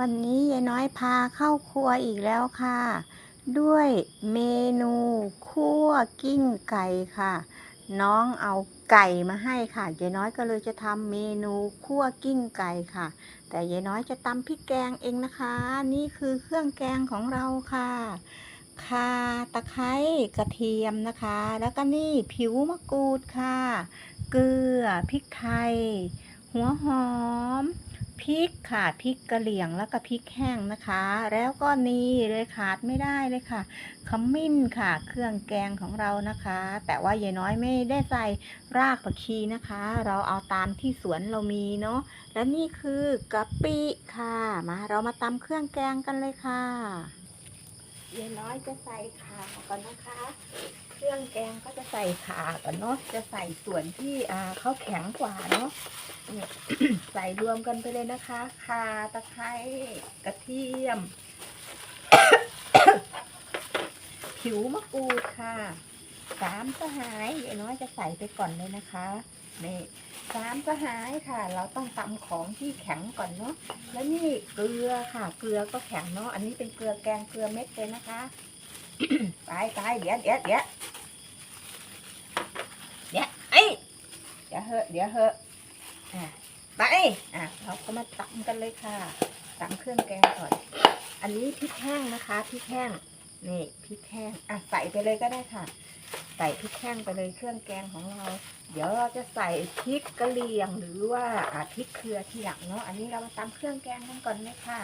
วันนี้ยายน้อยพาเข้าครัวอีกแล้วค่ะ ด้วยเมนูคั่วกิ้งไก่ค่ะ น้องเอาไก่มาให้ค่ะยายน้อยก็เลยจะทำเมนูคั่วกิ้งไก่ค่ะ แต่ยายน้อยจะตำพริกแกงเองนะคะ นี่คือเครื่องแกงของเราค่ะข่าตะไคร้กระเทียมนะคะ แล้วก็นี่ผิวมะกรูดค่ะ เกลือพริกไทย หัวหอม พริกค่ะพริกกระเหรี่ยงแล้วก็พริกแห้งนะคะ แล้วก็นี่เลยขาดไม่ได้เลยค่ะขมิ้นค่ะ เครื่องแกงของเรานะคะ แต่ว่ายายน้อยไม่ได้ใส่รากผักชีนะคะ เราเอาตามที่สวนเรามีเนาะและนี่คือกะปิค่ะ มาเรามาตำเครื่องแกงกันเลยค่ะยายน้อยจะใส่ข่าก่อนนะคะ เครื่องแกงก็จะใส่ข่าก่อนเนาะจะใส่ส่วนที่อ่าเขาแข็งกว่าเนาะเนี่ยใส่รวมกันไปเลยนะคะข่าตะไคร้กระเทียม ผิวมะกรูดค่ะสามสหายยายน้อยจะใส่ไปก่อนเลยนะคะนี่สามสหายค่ะ เราต้องตำของที่แข็งก่อนเนาะแล้วนี่เกลือค่ะ เกลือก็แข็งเนาะอันนี้เป็นเกลือแกงเกลือเม็ดเลยนะคะ ไปไปเดี๋ยวเดี๋ยวเดี๋ยวเดี๋ยวไอ้เดี๋ยวเหอะเดี๋ยวเหอะอะไปอะเราก็มาตำกันเลยค่ะตำเครื่องแกงก่อน อันนี้พริกแห้งนะคะพริกแห้งนี่พริกแห้งอะใส่ไปเลยก็ได้ค่ะ ใส่พริกแห้งไปเลยเครื่องแกงของเรา เดี๋ยวเราจะใส่พริกกะเหรี่ยงหรือว่าพริกเครือทีหลังเนาะอันนี้เรามาตำเครื่องแกงกันก่อนเลยค่ะ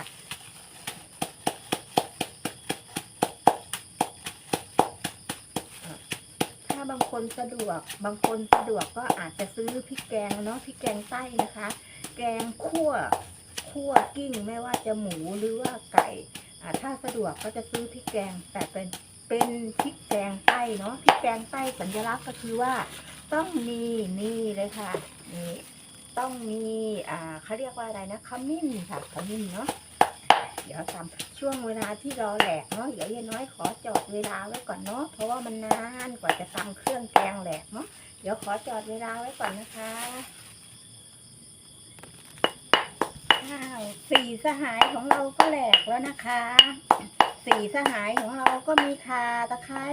าบางคนสะดวก บางคนสะดวกก็อาจจะซื้อพริกแกงเนาะพริกแกงไส้นะคะ แกงคั่วคั่วกิ้งไม่ว่าจะหมูหรือว่าไก่อถ้าสะดวกก็จะซื้อพริกแกงแต่เป็นเป็นพริกแกงใต้เนาะพริกแกงใต้สัญลักษณ์ก็คือว่าต้องมีนี่เลยค่ะนี่ต้องมีอ่าเขาเรียกว่าอะไรนะขมิ้นค่ะขมิ้นเนาะ เดี๋ยวทำช่วงเวลาที่รอแหลกเนาะเดี๋ยวยายน้อยขอจอดเวลาไว้ก่อนเนาะเพราะว่ามันนานกว่าจะทำเครื่องแกงแหลกเนาะเดี๋ยวขอจอดเวลาไว้ก่อนนะคะอ้าวสี่สหายของเราก็แหลกแล้วนะคะ สี่สหายของเราก็มีคาตะไคร้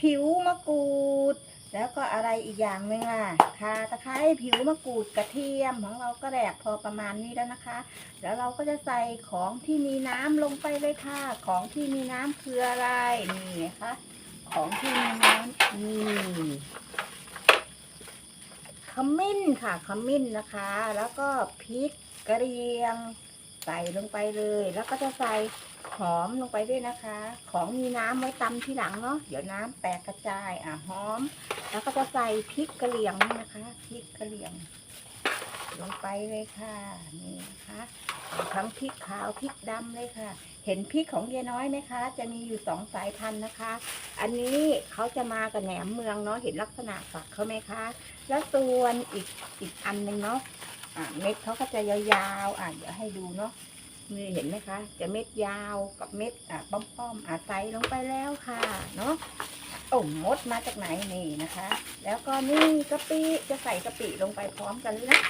ผิวมะกรูด แล้วก็อะไรอีกอย่างหนึ่งล่ะคาตะไคร้ผิวมะกรูดกระเทียมของเราก็แหลกพอประมาณนี้แล้วนะคะ แล้วเราก็จะใส่ของที่มีน้ำลงไปเลยค่ะ ของที่มีน้ำคืออะไรนี่นะคะของที่มีน้ำนี่ขมิ้นค่ะขมิ้นนะคะ แล้วก็พริกกระเทียมใส่ลงไปเลย แล้วก็จะใส่ หอมลงไปด้วยนะคะ ของมีน้ำไว้ตำที่หลังเนาะเดี๋ยวน้ำแตกกระจายอะหอม แล้วก็จะใส่พริกกระเหรี่ยงนี่นะคะพริกกระเหรี่ยง ลงไปเลยค่ะนี่นะคะทั้งพริกขาวพริกดำเลยค่ะ เห็นพริกของยายน้อยไหมคะ จะมีอยู่สองสายพันธุ์นะคะ อันนี้เขาจะมากับแหนมเมืองเนาะเห็นลักษณะฝักเขาไหมคะ แล้วส่วนอีกอีกอันหนึ่งเนาะอะเม็ดเขาก็จะยาวๆอะเดี๋ยวให้ดูเนาะ นี่เห็นไหมคะ จะเม็ดยาวกับเม็ดอะป้อมๆอะใส่ลงไปแล้วค่ะ เนาะโอ้มดมาจากไหนนี่นะคะ แล้วก็นี่กะปิจะใส่กะปิลงไปพร้อมกันเลย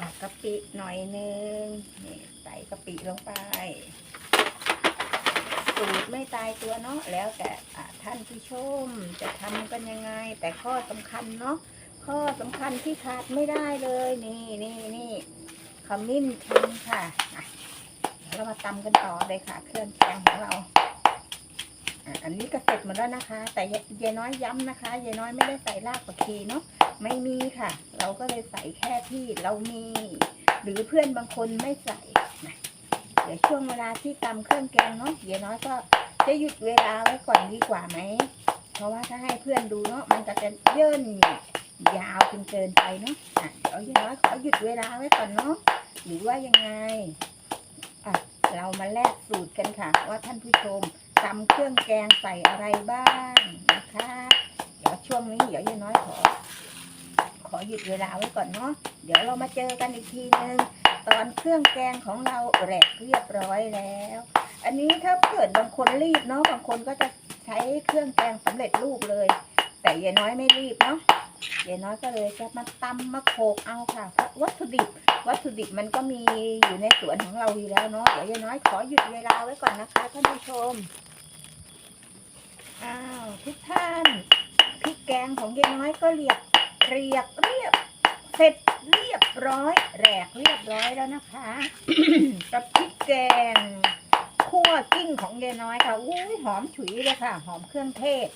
นะกะปิหน่อยนึงนี่ใส่กะปิลงไป สูตรไม่ตายตัวเนาะแล้วแต่ท่านผู้ชมจะทำกันยังไง แต่ข้อสำคัญเนาะข้อสำคัญที่ขาดไม่ได้เลย นี่นี่นี่ขมิ้นชันค่ะ อะเรามาตำกันต่อเลยค่ะ เครื่องแกงของเราอันนี้ก็เสร็จหมดแล้วนะคะ แต่ยายน้อยย้ำนะคะยายน้อยไม่ได้ใส่รากผักชีเนาะไม่มีค่ะ เราก็เลยใส่แค่ที่เรามี หรือเพื่อนบางคนไม่ใส่นะเดี๋ยวช่วงเวลาที่ตำเครื่องแกงเนาะยายน้อยก็จะหยุดเวลาไว้ก่อนดีกว่าไหมเพราะว่าถ้าให้เพื่อนดูเนาะมันจะเยินยาวจนเกินไปเนาะเดี๋ยวยางน้อยขอหยุดเวลาไว้ก่อนเนาะหรือว่ายังไง เรามาแลกสูตรกันค่ะ ว่าท่านผู้ชมตำเครื่องแกงใส่อะไรบ้างนะคะ เดี๋ยวช่วงนี้เดี๋ยวยายน้อยขอ ขอหยุดเวลาไว้ก่อนเนาะเดี๋ยวเรามาเจอกันอีกทีนึงตอนเครื่องแกงของเราแหลกเรียบร้อยแล้ว อันนี้ถ้าเกิดบางคนรีบเนาะบางคนก็จะใช้เครื่องแกงสำเร็จรูปเลย แต่ยายน้อยไม่รีบเนาะ ยายน้อยก็เลยจะมาตำมาโขกเอาค่ะ วัตถุดิบ วัตถุดิบมันก็มีอยู่ในสวนของเราอยู่แล้วเนาะเดี๋ยวยายน้อยขอหยุดเวลาไว้ก่อนนะคะท่านผู้ชมอ้าวทุกท่านพริกแกงของยายน้อยก็เรียบเรียบเรียบเสร็จเรียบร้อยแหลกเรียบร้อยแล้วนะคะกับพริกแกงคั่วกิ้งของยายน้อยค่ะอุ้ยหอมฉุยเลยค่ะ หอมเครื่องเทศ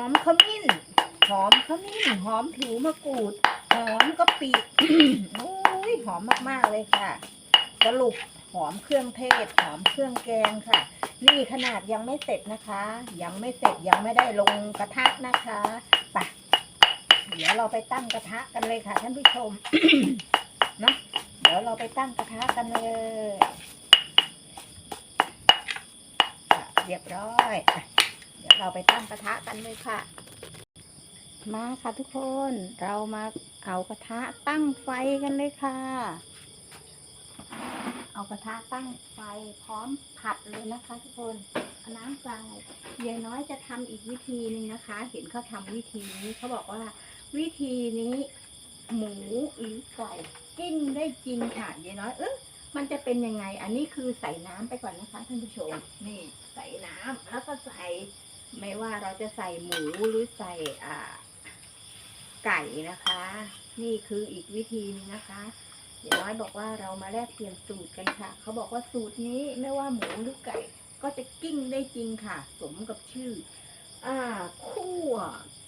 อมขมิ้น หอมขมิ้น หอมผิวมะกรูด หอมกะปิอุ้ยหอมมากๆเลยค่ะ สรุปหอมเครื่องเทศ หอมเครื่องแกงค่ะ นี่ขนาดยังไม่เสร็จนะคะ ยังไม่เสร็จยังไม่ได้ลงกระทะนะคะไปเดี๋ยวเราไปตั้งกระทะกันเลยค่ะท่านผู้ชมเนาะเดี๋ยวเราไปตั้งกระทะกันเลยเรียบร้อย เราไปตั้งกระทะกันเลยค่ะ มาค่ะทุกคนเรามาเอากระทะตั้งไฟกันเลยค่ะ เอากระทะตั้งไฟพร้อมผัดเลยนะคะทุกคนเอาน้ำใส่ยายน้อยจะทำอีกวิธีหนึงนะคะ เห็นเขาทำวิธีนี้เขาบอกว่า วิธีนี้หมูหรือไก่กิ้งได้จริงค่ะยายน้อยเออมันจะเป็นยังไง อันนี้คือใส่น้ำไปก่อนนะคะท่านผู้ชม นี่ ใส่น้ำแล้วก็ใส่ ไม่ว่าเราจะใส่หมูหรือใส่อ่า ไก่นะคะ นี่คืออีกวิธีนึงนะคะเดี๋ยวน้อยบอกว่าเรามาแลกเปลี่ยนสูตรกันค่ะ เขาบอกว่าสูตรนี้ไม่ว่าหมูหรือไก่ ก็จะกิ้งได้จริงค่ะ สมกับชื่อ อ่าคั่ว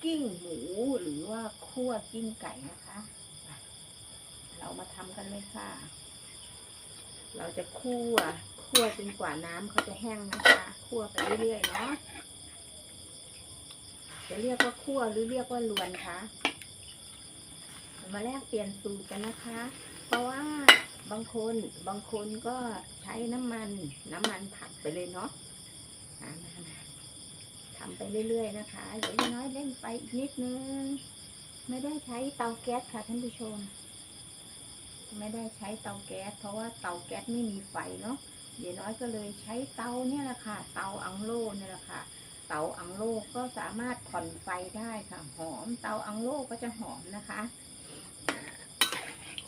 กิ้งหมูหรือว่าคั่วกิ้งไก่นะคะ เรามาทำกันเลยค่ะ เราจะคั่วคั่วจนกว่าน้ำเขาจะแห้งนะคะ คั่วไปเรื่อยๆเนาะ จะเรียกว่าคั่วหรือเรียกว่าลวนคะมาแลกเปลี่ยนสูตรกันนะคะ เพราะว่าบางคนบางคนก็ใช้น้ำมันน้ำมันผัดไปเลยเนาะทำไปเรื่อยๆนะคะเดี๋ยวน้อยเล่นไฟอีกนิดนึง ไม่ได้ใช้เตาแก๊สค่ะท่านผู้ชม ไม่ได้ใช้เตาแก๊ส เพราะว่าเตาแก๊สไม่มีไฟเนาะเดี๋ยวน้อยก็เลยใช้เตาเนี่ยแหละค่ะ เตาอังโล่เนี่ยแหละค่ะ เตาอังโลก็สามารถผ่อนไฟได้ค่ะ หอมเตาอังโลก็จะหอมนะคะ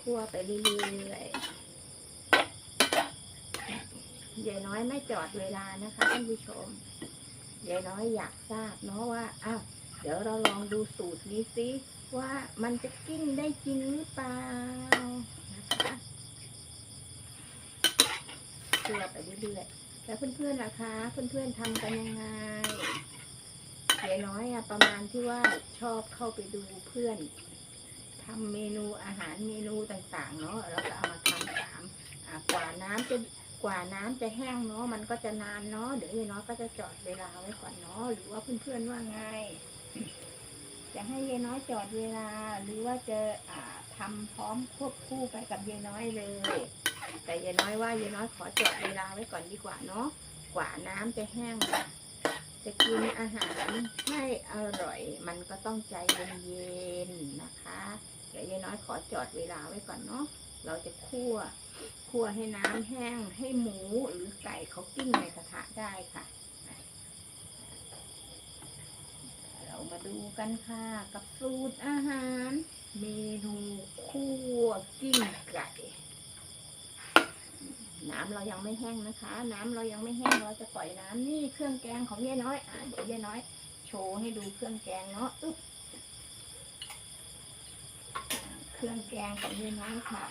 คั่วไปเรื่อยๆยายน้อยไม่จอดเวลานะคะท่านผู้ชมยายน้อยอยากทราบเนาะว่าอ้าวเดี๋ยวเราลองดูสูตรนี้สิว่ามันจะกิ้งได้จริงหรือเปล่านะคะคั่วไปเรื่อยๆ แล้วเพื่อนๆล่ะคะ เพื่อนๆทำกันยังไงยายน้อยอะประมาณที่ว่าชอบเข้าไปดูเพื่อนทำเมนูอาหารเมนูต่างๆ เนาะแล้วก็เอามาทำตามกว่าน้ำจะกว่าน้ำจะแห้งเนาะมันก็จะนานเนาะเดี๋ยวยายน้อยก็จะจอดเวลาไว้ก่อนเนาะหรือว่าเพื่อนๆว่าไง จะให้ยายน้อยจอดเวลา หรือว่าจะอ่าทำพร้อมควบคู่ไปกับยายน้อยเลย แต่ยายน้อยว่ายายน้อยขอจอดเวลาไว้ก่อนดีกว่าเนาะกว่าน้ำจะแห้ง จะกินอาหารให้อร่อย มันก็ต้องใจเย็นๆนะคะเดี๋ยวยายน้อยขอจอดเวลาไว้ก่อนเนาะเราจะคั่วคั่วให้น้ำแห้งให้หมูหรือไก่เขากิ้งในกระทะได้ค่ะามาดูกันค่ะ กับสูตรอาหาร เมนูคั่วกิ้งไก่ น้ำเรายังไม่แห้งนะคะ น้ำเรายังไม่แห้งเราจะปล่อยน้ำนี่เครื่องแกงของยายน้อยอะเดี๋ยวยายน้อย โชว์ให้ดูเครื่องแกงเนาะอึ๊บเครื่องแกงของยายน้อยค่ะ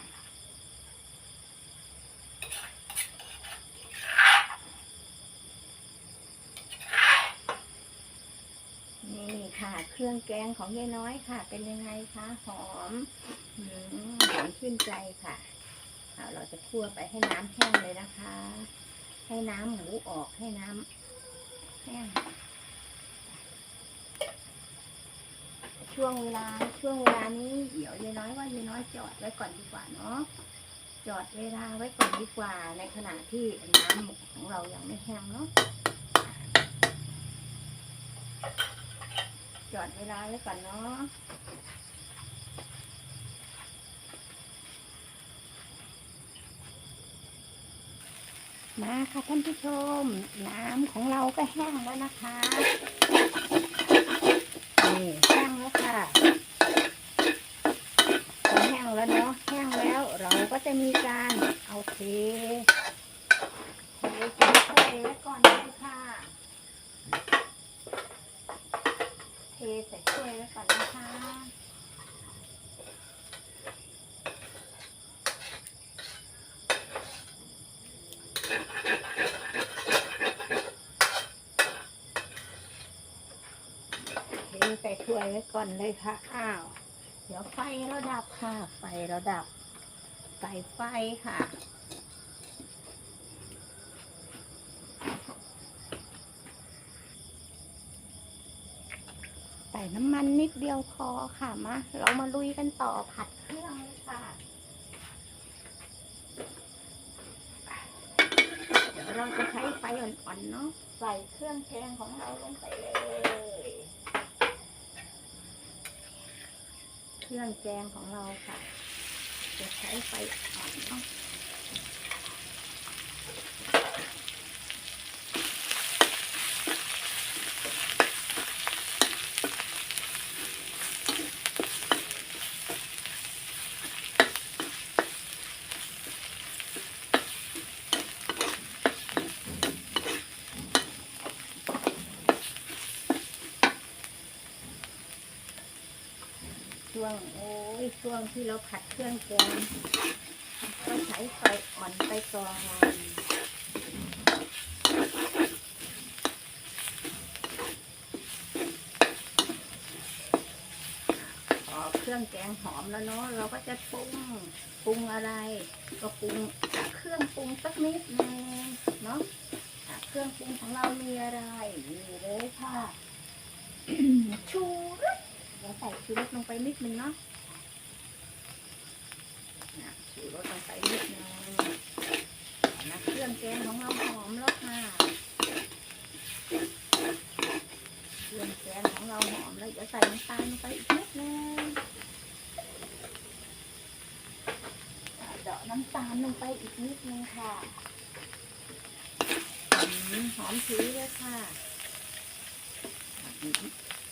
นี่ค่ะ เครื่องแกงของยายน้อยค่ะ เป็นยังไงคะหอมหอมชื่นใจค่ะเอาเราจะคั่วไปให้น้ำแห้งเลยนะคะ ให้น้ำหมูออกให้น้ำแห้งช่วงเวลาช่วงเวลานี้เดี๋ยวยายน้อยว่ายายน้อยจอดไว้ก่อนดีกว่าเนาะจอดเวลาไว้ก่อนดีกว่า ในขณะที่น้ำของเรายังไม่แห้งเนาะ จอดเวลาไว้ก่อนเนาะมาค่ะท่านผู้ชม น้ำของเราก็แห้งแล้วนะคะนี่แห้งแล้วค่ะแห้งแล้วเนาะแห้งแล้วเราก็จะมีการเอาเทใส่ถ้วยไว้ก่อนเลยค่ะ เทใส่ถ้วยไว้ก่อนนะคะ เท ใส่ถ้วยไว้ก่อนเลยค่ะ อ้าว เดี๋ยวไฟเราดับค่ะ ไฟเราดับ ใส่ไฟค่ะใส่น้ำมันนิดเดียวพอค่ะ มา เรามาลุยกันต่อผัดเครื่องเลยค่ะ เดี๋ยวเราจะใช้ไฟอ่อนๆเนาะใส่เครื่องแกงของเราลงไปเลย เครื่องแกงของเราค่ะ จะใช้ไฟอ่อนเนาะ วง โอ้ยช่วงที่เราผัดเครื่องแกงก็ใช้ไฟอ่อนไปก่อนพอเครื่องแกงหอมแล้วเนาะเราก็จะปรุงปรุงอะไร ก็ปรุงเครื่องปรุงสักนิดนึงเนาะเครื่องปรุงของเรามีอะไรนี่เลยค่ะชู รสเดี๋ยวรสลงไปนิดนึงเนาะนะชูรสลงไปนิดนึงนะเครื่องแกงของเราหอมแล้วค่ะเครื่องแกงของเราหอมแล้วเดี๋ยวใส่น้ำตาลลงไปอีกนิดนึงอะเดาะน้ำตาลลงไปอีกนิดนึงค่ะหอมฉุยเลยค่ะ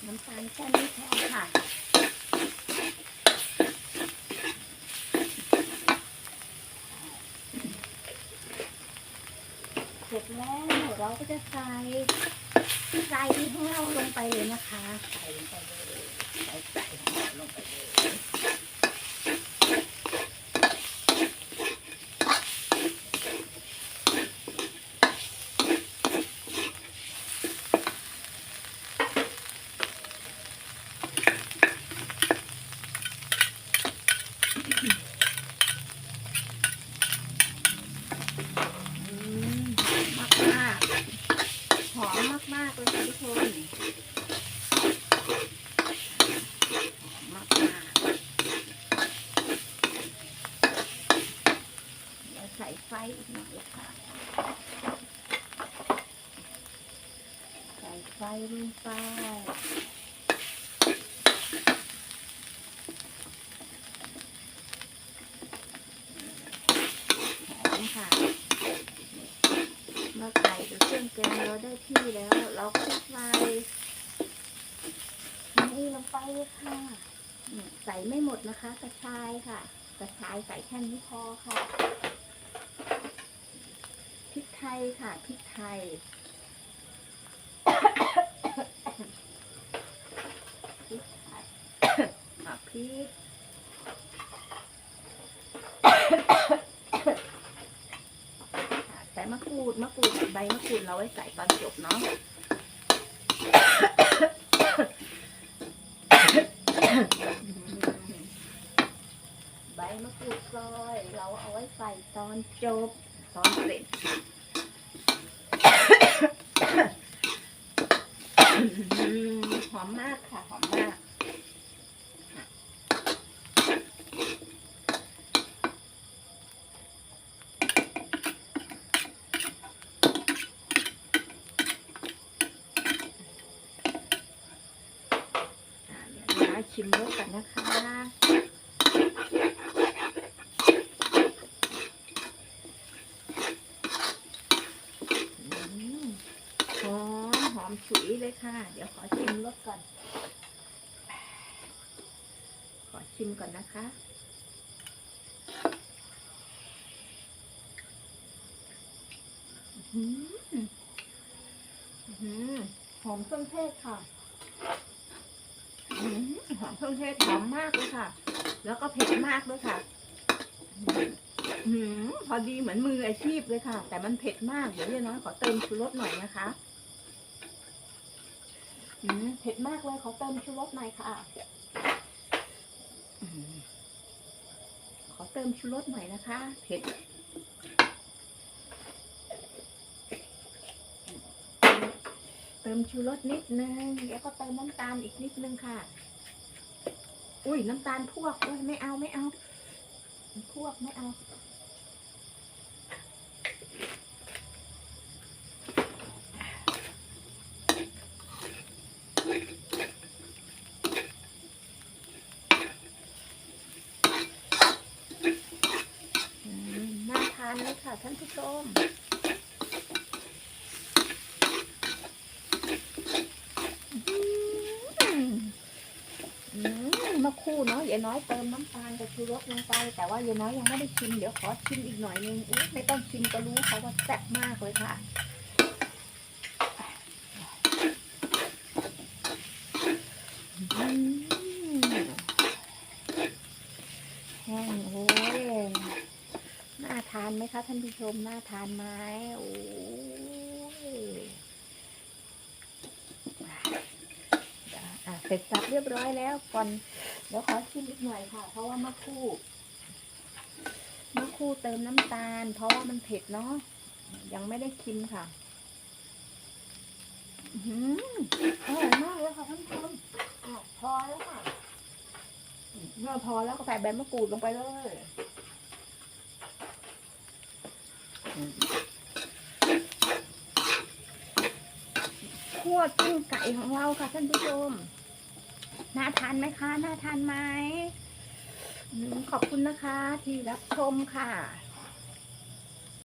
น้ำตาลแค่นี้พอค่ะ เสร็จแล้วเรา ก็จะใส่ใส่ของเราลงไปเลยนะคะใส่ลงไปเลยใส่ใส่ของเราลงไปเลยอืมหอมมากมากๆหอมมากมากๆเลยค่ะทุกคนหอมมากมากๆเดี๋ยวใส่ไฟอีกหน่อยค่ะ ใส่ไฟลงไป หอมค่ะ เมื่อไก่กับเครื่องแกงเราได้ที่แล้ว เราก็จะใส่นี่ลงไปค่ะใส่ไม่หมดนะคะ กระชายค่ะ กระชายใส่แค่นี้พอค่ะพริกไทยค่ะพริกไทยพริกไทยพริก ส่มะกรูดมะกรูดใบมะกรูดเราไว้ใส่ตอนจบเนาะใบมะกรูดซอยเราเอาไว้ใส่ตอนจบตอนเสร็จหอมมากค่ะหอมมาก อ่าเดี๋ยวนะ ชิมรสกันนะคะอืมหอม หอมฉุยเลยค่ะ เดี๋ยวขอชิมรสก่อน ขอชิมก่อนนะคะหืออื้อหือมเครื่องเทศค่ะ หอมเครื่องเทศหอมมากเลยค่ะ แล้วก็เผ็ดมากด้วยค่ะหือพอดีเหมือนมืออาชีพเลยค่ะ แต่มันเผ็ดมากเดี๋ยวเรียน้อยขอเติมชูรสหน่อยนะคะอืมเผ็ดมากเลยขอเติมชูรสหน่อยค่ะขอเติมชูรสหน่อยนะคะ เผ็ด เติ มชูรสนิดนึงแล้วก็เติมน้ำตาลอีกนิดนึงค่ะ อุ้ยน้ำตาลพวกอุ้ยไม่เอาไม่เอาพวกไม่เอาน่าทานเลยค่ะท่านผู้ชม อืมอืมเมื่อ คู่เนาะยายน้อยเติมน้ำตาลกับชูรสลงไป แต่ว่ายายน้อยยังไม่ได้ชิมเดี๋ยวขอชิมอีกหน่อยนึงอุ๊ยไม่ต้องชิมก็รู้เขาว่าแซ่บมากเลยค่ะแห้งโอ้ยน่าทานไหมคะท่านผู้ชมน่าทานไหมโอ้ย อะ เสร็จสับเรียบร้อยแล้วก่อนเดี๋ยวขอชิมอีกหน่อยค่ะ เพราะว่ามื่อครู่เมื่อครู่เติมน้ำตาล เพราะว่ามันเผ็ดเนาะยังไม่ได้ชิมค่ะอื้อหือร่อยมากเลยค่ะท่านผู้ชมพอแล้วค่ะเมื่อพอแล้วก็ใส่ใบมะกรูดลงไปเลยคั่วกิ้งไก่ของเราค่ะท่านผู้ชม น่าทานไหมคะ น่าทานไหม ขอบคุณนะคะที่รับชมค่ะ